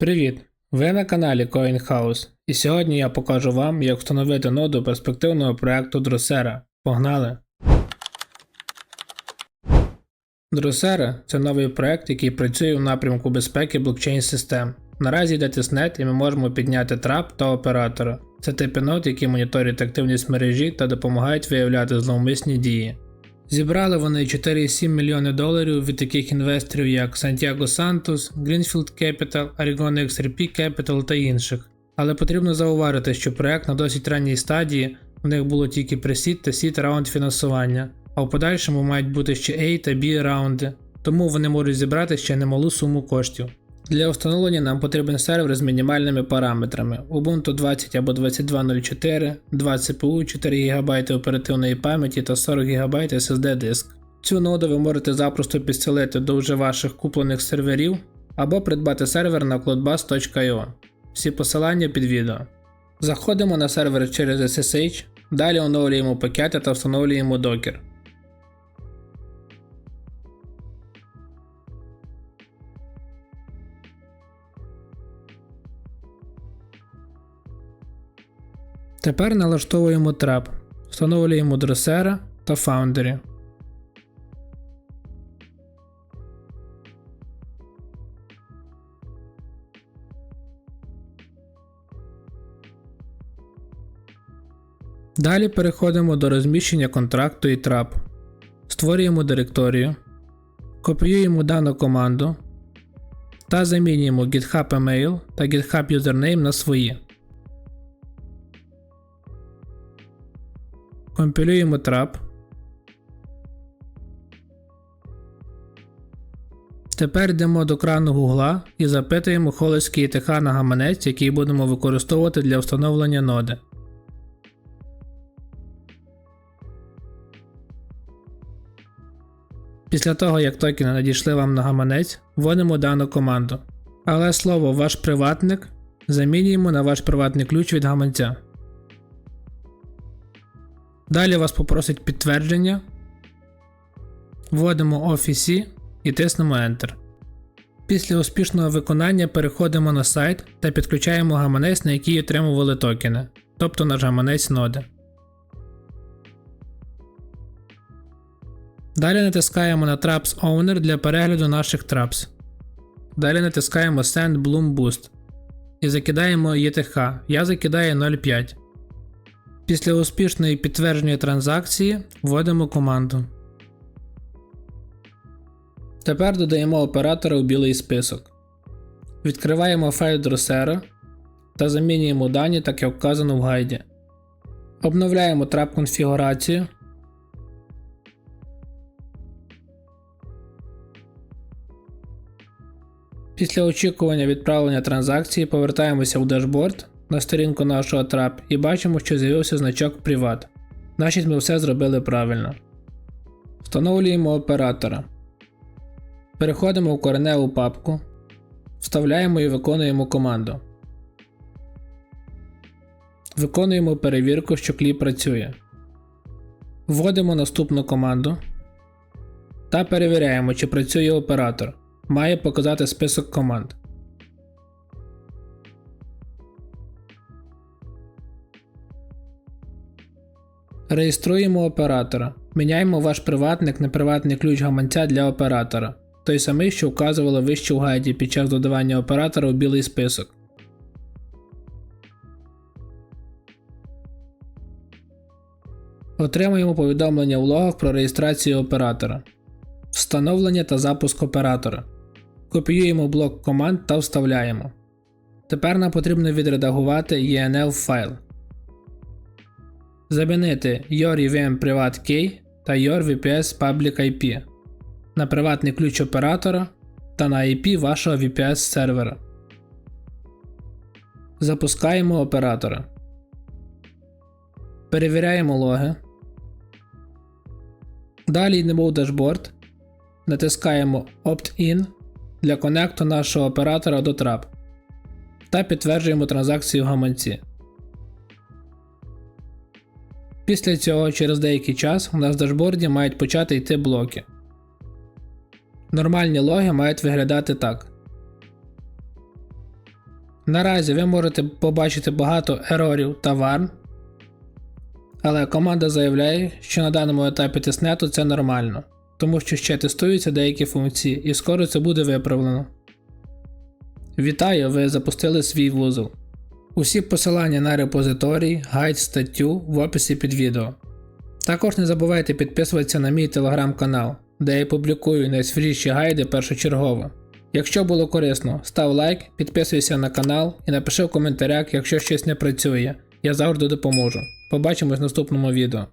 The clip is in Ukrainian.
Привіт! Ви на каналі CoinHouse і сьогодні я покажу вам, як встановити ноду перспективного проекту Drosera. Погнали! Drosera – це новий проект, який працює у напрямку безпеки блокчейн систем. Наразі йде тестнет і ми можемо підняти трап та оператора. Це типи нод, які моніторять активність мережі та допомагають виявляти зловмисні дії. Зібрали вони 4,7 мільйони доларів від таких інвесторів, як Santiago Santos, Greenfield Capital, Arizona XRP Capital та інших. Але потрібно зауважити, що проект на досить ранній стадії в них було тільки пресід та сід раунд фінансування, а в подальшому мають бути ще A та B раунди, тому вони можуть зібрати ще немалу суму коштів. Для встановлення нам потрібен сервер з мінімальними параметрами Ubuntu 20 або 2204, 2 CPU, 4 ГБ оперативної пам'яті та 40 ГБ SSD диск. Цю ноду ви можете запросто підселити до вже ваших куплених серверів або придбати сервер на cloudbus.io. Всі посилання під відео. Заходимо на сервер через SSH, далі оновлюємо пакети та встановлюємо Docker. Тепер налаштовуємо трап, встановлюємо дросера та Foundry. Далі переходимо до розміщення контракту і трап. Створюємо директорію, копіюємо дану команду та замінюємо GitHub email та GitHub username на свої. Компілюємо трап. Тепер йдемо до крану Гугла і запитуємо холодський ІТХ на гаманець, який будемо використовувати для встановлення ноди. Після того, як токени надійшли вам на гаманець, вводимо дану команду. Але слово ваш приватник замінюємо на ваш приватний ключ від гаманця. Далі вас попросить підтвердження. Вводимо Office і тиснемо Enter. Після успішного виконання переходимо на сайт та підключаємо гаманець, на який отримували токени, тобто наш гаманець ноди. Далі натискаємо на Traps Owner для перегляду наших Traps. Далі натискаємо Send Bloom Boost і закидаємо ETH. Я закидаю 0,5. Після успішної підтвердження транзакції вводимо команду. Тепер додаємо оператора у білий список. Відкриваємо файл Drosera та замінюємо дані, так як вказано в гайді. Обновляємо трап конфігурацію. Після очікування відправлення транзакції повертаємося в дашборд на сторінку нашого трап і бачимо, що з'явився значок Privat. Значить ми все зробили правильно. Встановлюємо оператора. Переходимо в кореневу папку, вставляємо і виконуємо команду. Виконуємо перевірку, що кліп працює. Вводимо наступну команду та перевіряємо, чи працює оператор. Має показати список команд. Реєструємо оператора. Міняємо ваш приватник на приватний ключ гаманця для оператора. Той самий, що вказувало вище в гайді під час додавання оператора у білий список. Отримуємо повідомлення в логах про реєстрацію оператора. Встановлення та запуск оператора. Копіюємо блок команд та вставляємо. Тепер нам потрібно відредагувати ENL файл. Замінити Your EVM Privat Key та Your VPS Public IP на приватний ключ оператора та на IP вашого VPS сервера. Запускаємо оператора. Перевіряємо логи. Далі йдемо в дашборд. Натискаємо Opt-in для конекту нашого оператора до TRAP та підтверджуємо транзакцію в гаманці. Після цього через деякий час у нас в дашборді мають почати йти блоки. Нормальні логи мають виглядати так. Наразі ви можете побачити багато ерорів та варн, але команда заявляє, що на даному етапі тиснету це нормально, тому що ще тестуються деякі функції і скоро це буде виправлено. Вітаю, ви запустили свій вузол. Усі посилання на репозиторій, гайд, статтю в описі під відео. Також не забувайте підписуватися на мій телеграм-канал, де я публікую найсвіжіші гайди першочергово. Якщо було корисно, став лайк, підписуйся на канал і напиши в коментарях, якщо щось не працює. Я завжди допоможу. Побачимось в наступному відео.